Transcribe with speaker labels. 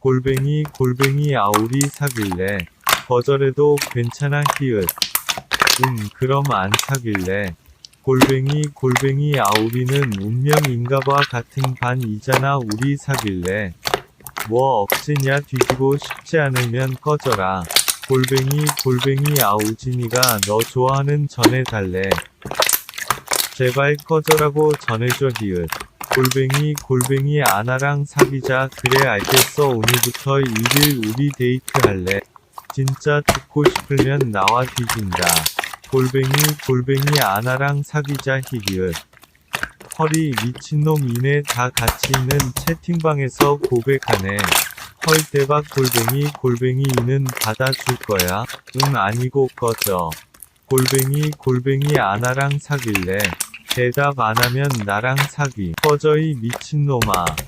Speaker 1: 골뱅이 골뱅이 아우리 사귈래. 거절해도 괜찮아 히읗. 음 그럼 안 사귈래. 골뱅이 골뱅이 아우리는 운명인가봐 같은 반이잖아 우리 사귈래. 뭐 억지냐 뒤지고 싶지 않으면 꺼져라. 골뱅이 골뱅이 아우진이가 너 좋아하는 전해달래. 제발 꺼져라고 전해줘 히읗. 골뱅이 골뱅이 아나랑 사귀자 그래 알겠어 오늘부터 일일 우리 데이트 할래. 진짜 죽고 싶으면 나와 뒤진다. 골뱅이 골뱅이 아나랑 사귀자 히읗. 헐이 미친놈 이네 다 같이 있는 채팅방에서 고백하네. 헐 대박 골뱅이 골뱅이 이는 받아줄 거야? 응 아니고 꺼져. 골뱅이 골뱅이 아나랑 사귈래. 대답 안 하면 나랑 사귀. 꺼져 이 미친놈아.